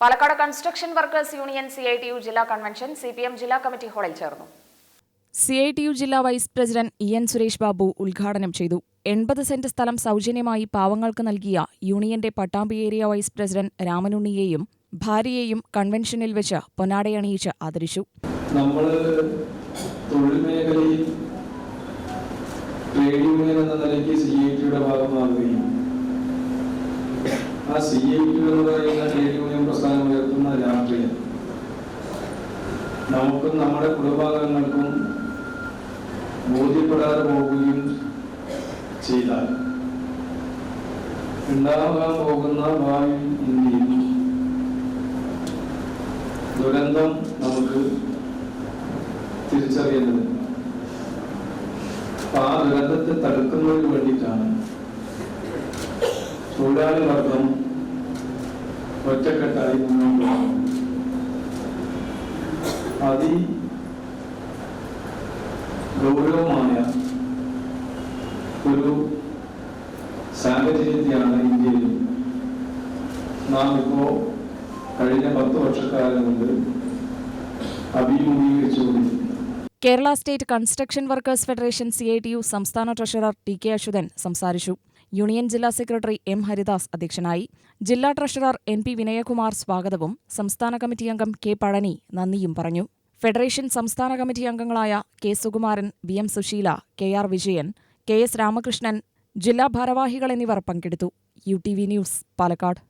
Palakkad construction workers union C I T U ജില്ലാ convention C P M ജില്ലാ committee ഹാളിൽ ചേർന്നു. C I T U ജില്ലാ vice president E N Suresh Babu ഉദ്ഘാടനം ചെയ്തു. എൺപത് സെന്റ് സ്ഥലം സൗജന്യമായി പാവങ്ങൾക്ക് നൽകിയ യൂണിയന്റെ പട്ടാമ്പി ഏരിയ വൈസ് പ്രസിഡന്റ് രാമനുണ്ണിയെയും ഭാര്യയെയും കൺവെൻഷനിൽ വെച്ച് പൊന്നാടയണിയിച്ച് ആദരിച്ചു. നമ്മൾ തൊഴിൽ മേഖലയിൽ ട്രേഡ് യൂണിയൻ എന്ന നിലയ്ക്ക് സി ഐ ടിയുടെ ഭാഗമാകുകയും ആ സി ഐ ടി എന്ന് പറയുന്ന ട്രേഡ് യൂണിയൻ പ്രസ്ഥാനം ഉയർത്തുന്ന രാഷ്ട്രീയം നമുക്കും നമ്മുടെ കുടുംബാംഗങ്ങൾക്കും ബോധ്യപ്പെടാതെ പോവുകയും ചെയ്താൽ ഉണ്ടാകാൻ പോകുന്ന ഭാവി ഇന്ത്യയിൽ ദുരന്തം നമുക്ക് തിരിച്ചറിയേണ്ടത് ആ ദുരന്തത്തെ തടുക്കുന്നതിന് വേണ്ടിയിട്ടാണ് തൊഴിലാളി വർഗം ഒറ്റക്കെട്ടായി മുന്നോട്ട് പോകുന്നത്. അതി ഗൗരവമായ ഒരു സാഹചര്യത്തെയാണ് ഇന്ത്യയിൽ നാം ഇപ്പോ കഴിഞ്ഞ പത്ത് വർഷക്കാലം കൊണ്ട് അഭിമുഖീകരിച്ചുകൊണ്ടിരിക്കുന്നത്. Kerala state construction workers federation C I T U സംസ്ഥാന ട്രഷറർ ടി കെ അശ്വതൻ സംസാരിച്ചു. യൂണിയൻ ജില്ലാ സെക്രട്ടറി എം ഹരിദാസ് അധ്യക്ഷനായി. ജില്ലാ ട്രഷറർ എൻ പി വിനയകുമാർ സ്വാഗതവും സംസ്ഥാന കമ്മിറ്റി അംഗം കെ പഴനി നന്ദിയും പറഞ്ഞു. ഫെഡറേഷൻ സംസ്ഥാന കമ്മിറ്റി അംഗങ്ങളായ K Sukumaran V M Susheela K R Vijayan K S Ramakrishnan ജില്ലാ ഭാരവാഹികൾ എന്നിവർ പങ്കെടുത്തു. U T V news Palakkad.